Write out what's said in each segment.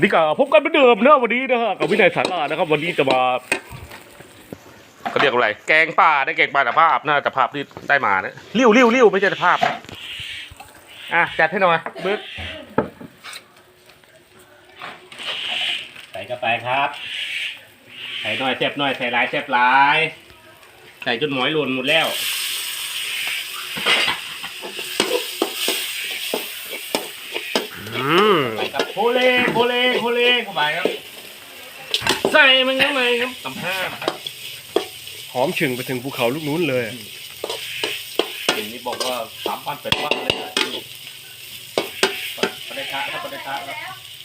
นี่ก็พบกันเหมือนเดิมนะวันนี้นะฮะกับวินัยสารานะครับ วันนี้จะมาเขาเรียกอะไร แกงป่าได้แกงป่าแต่ภาพนะแต่ภาพที่ได้มาเนี่ยริ้วริ้วริ้วไม่ใช่แต่ภาพนะอะจัดให้หน่อยบึ๊กใส่เข้าไปครับ ใส่หน่อยแซ่บหน่อยใส่หลายแซ่บหลาย ใส่จนหมอยหล่นหมดแล้วอืมใส่กับโคเลโคเลโคเลเข้าไปครับ ใส่มันเข้าไปครับตำห้าหอมฉึงไปถึงภูเขาลูกนู้นเลยสิ่งนี้บอกว่าสามพันเป็นวันเลยนะนี่ประเดชะครับประเดชะครับ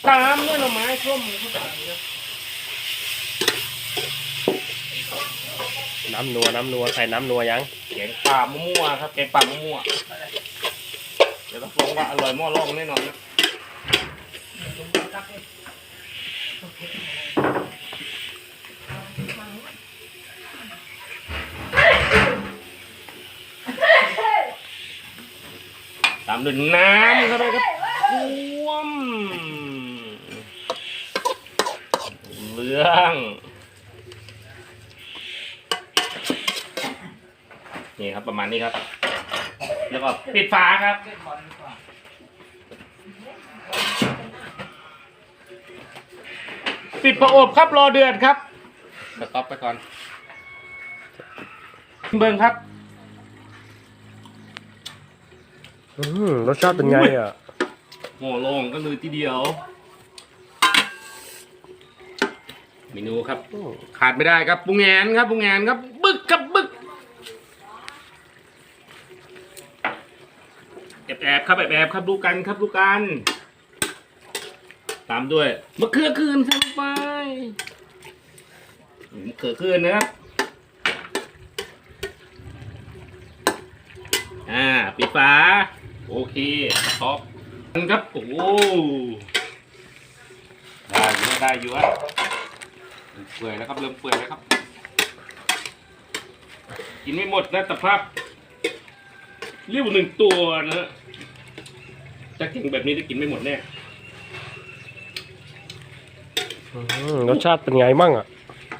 ตามด้วยหน่อไม้ส้มเข้าไปครับน้ำนัวน้ำนัวใส่น้ำนัวยังแกงป่ามะม่วงครับแกงป่ามะม่วงเดี๋ยวรับรองว่าอร่อยหม้อร่องแน่นอนนะ ตามด้วยน้ำเข้าไปครับท่วมเรื่องนี่ครับประมาณนี้ครับ แล้วก็ปิดฝาครับ ปิดประอบครับรอเดือดครับสต็อปไปก่อน เบิ่งครับ อืมรสชาติเป็นไงอะหม้อลงก็เลยทีเดียว เมนูครับ อืมขาดไม่ได้ครับปรุงแงนครับปรุงแงนครับบึกครับบึกแอบแอบๆครับแอบแอบๆครับดูกันครับดูกัน ตามด้วยมะเขือคืนใส่ลงไปมะเขือคืนนะครับอ่าปิดฝาโอเคท็อปครับโอ้โหได้อยู่ได้อยู่อะเปื่อยแล้วครับเริ่มเปื่อยแล้วครับ กินไม่หมดนะแต่ภาพเรียวหนึ่งตัวนะจะเก่งแบบนี้จะกินไม่หมดแน่ อืม รสชาติเป็นไงมั่งอะ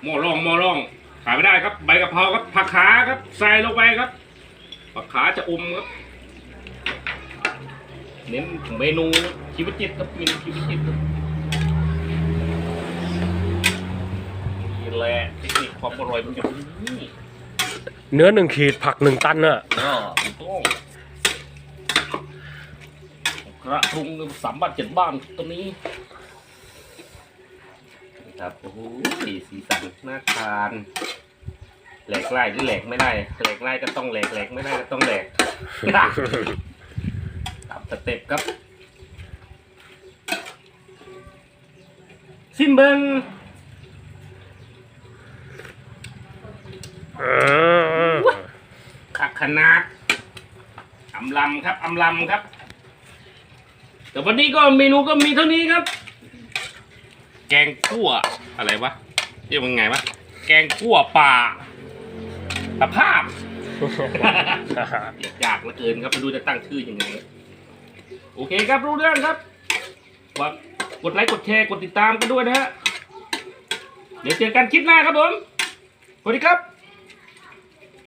หม้อร่องหม้อร่อง ขายไม่ได้ครับ ใบกะเพราครับผักขาครับใส่ลงไปครับผักขาจะอมครับเน้นเมนูชีวิตจิตครับเมนูชีวิตจิตครับนี่แหละเทคนิคความอร่อยมันอยู่ที่นี่เนื้อหนึ่งขีดผักหนึ่งตันอะก็ถูกต้องกระทุงสามบ้านเจ็ดบ้านตัวนี้นี่ ครับโอ้โหสีสันน่าทานแหลกไล่หรือแหลกไม่ได้แหลกไล่ก็ต้องแหลกแหลกไม่ได้ก็ต้องแหลกตามสเต็ปครับซิมเบิงขักขนาดอำลำครับอำลำครับแต่วันนี้ก็เมนูก็มีเท่านี้ครับ แกงคั่วอะไรวะเรียกว่าไงวะแกงคั่วป่าตะภาพ อยากเหลือเกินครับไม่รู้จะตั้งชื่อยังไง โอเคครับรู้เรื่องครับว่ากดไลค์กดแชร์กดติดตามกันด้วยนะฮะ เดี๋ยวเจอกันคลิปหน้าครับผม สวัสดีครับ